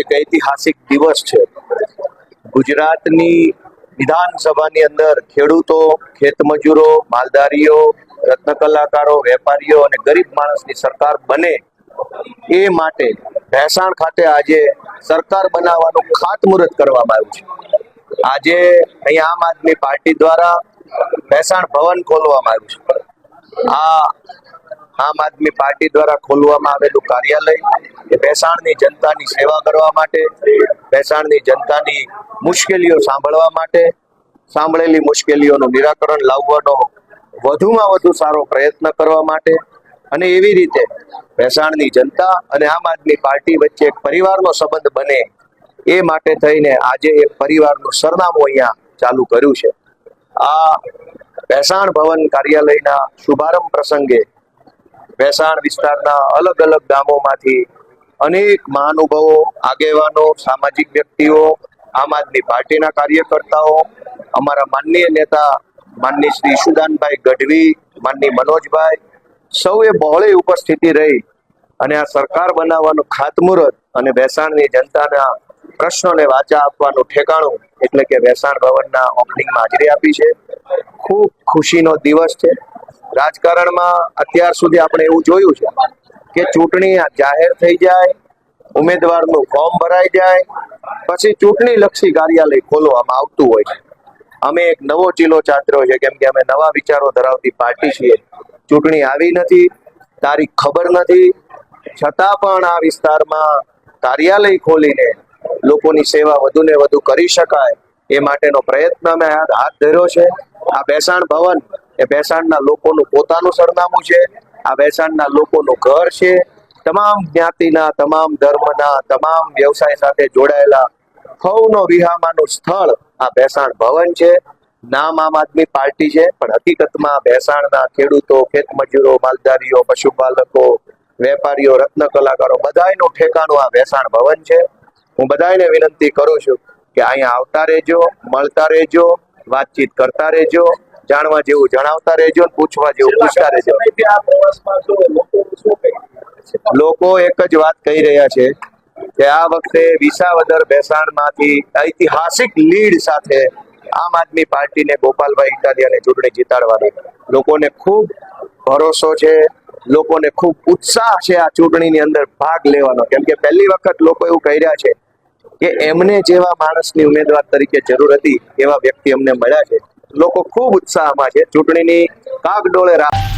એક ઐતિહાસિક દિવસ છે. ગુજરાતની વિધાનસભાની અંદર ખેડૂતો, ખેતમજૂરો, માલધારીઓ, રત્નકલાકારો, વેપારીઓ અને ગરીબ માણસની સરકાર બને એ માટે ભેસાણ ખાતે આજે સરકાર બનાવવાનું ખાતમુહૂર્ત કરવામાં આવ્યું છે. આજે અહીં આમ આદમી પાર્ટી દ્વારા ભેસાણ ભવન ખોલવામાં આવ્યું છે. આ આમ આદમી પાર્ટી દ્વારા ખોલવામાં આવેલું કાર્યાલય એ ભેસાણની જનતાની સેવા કરવા માટે, ભેસાણની જનતાની મુશ્કેલીઓ સાંભળવા માટે, સાંભળેલી મુશ્કેલીઓનું નિરાકરણ લાવવાનો વધુમાં વધુ સારો પ્રયત્ન કરવા માટે અને એવી રીતે ભેસાણની જનતા અને આમ આદમી પાર્ટી વચ્ચે એક પરિવારનો સંબંધ બને એ માટે થઈને આજે એક પરિવારનું સરનામું અહીંયા ચાલુ કર્યું છે. આ ભેસાણ ભવન કાર્યાલયના શુભારંભ પ્રસંગે ભેસાણ વિસ્તારના અલગ અલગ ગામોમાંથી અનેક મહાનુભાવો, આગેવાનો, સામાજિક વ્યક્તિઓ, આમ આદમી પાર્ટીના કાર્યકર્તાઓ, અમારા માનનીય નેતા માનની શ્રી સુદાનભાઈ ગઢવી માનની મનોજભાઈ, સૌએ બહોળી ઉપસ્થિતિ રહી અને આ સરકાર બનાવવાનું ખાતમુહૂર્ત અને વેસાણની જનતાના પ્રશ્નોને વાચા આપવાનું ઠેકાણું એટલે કે વેસાણ ભવનના ઓપનિંગમાં હાજરી આપી છે. ખૂબ ખુશીનો દિવસ છે. રાજકારણમાં અત્યાર સુધી આપણે એવું જોયું છે કે ચૂંટણી જાહેર થઈ જાય, ઉમેદવારનું ફોર્મ ભરાઈ જાય, પછી ચૂંટણી લક્ષી કાર્યાલય ખોલવામાં આવતું હોય છે. અમે એક નવો ચીલો ચાતર્યો છે, કેમ કે અમે નવા વિચારો ધરાવતી પાર્ટી છીએ. ચૂંટણી આવી નથી, તારીખ ખબર નથી. છતાં પણ આ વિસ્તારમાં કાર્યાલય ખોલીને લોકોની સેવા વધુ ને વધુ કરી શકાય એ માટેનો પ્રયત્ન અમે હાથ ધર્યો છે. આ બેસાણ ભવન એ બેસાણના લોકોનું પોતાનું સરનામું છે, આ બેસાણના લોકોનું ઘર છે. તમામ જ્ઞાતિના, તમામ ધર્મના, તમામ વ્યવસાય સાથે જોડાયેલા સૌનો વિહામાનું સ્થળ આ બેસાણ ભવન છે. નામ આમ આદમી પાર્ટી છે, પણ હકીકતમાં ભેસાણના ખેડૂતો, ખેતમજૂરો, માલધારીઓ, પશુપાલકો, વેપારીઓ, રત્ન કલાકારો બધાયનું ઠેકાણું આ ભેસાણ ભવન છે. હું બધાને વિનંતી કરું છું કે અહીંયા આવતા રહેજો, મળતા રહેજો, વાતચીત કરતા રહેજો. જાણવા જેવું જણાવતા રહેજો ને પૂછવા જેવું પૂછતા રહેજો. લોકો એક જ વાત કહી રહ્યા છે કે આ વખતે વિસાવદર બેસાણમાંથી ઐતિહાસિક લીડ સાથે આમ આદમી પાર્ટીને ગોપાલભાઈ ઇટાલિયાને ચૂંટણી જીતાડવાની. લોકોને ખૂબ ભરોસો છે લોકોને ખૂબ ઉત્સાહ છે આ ચૂંટણીની અંદર ભાગ લેવાનો. કેમ કે પહેલી વખત લોકો એવું કહી રહ્યા છે કે એમને જેવા માણસની ઉમેદવાર તરીકે જરૂર હતી એવા વ્યક્તિ અમને મળ્યા છે. લોકો ખૂબ ઉત્સાહમાં છે ચૂંટણીની કાગડોળે રાહ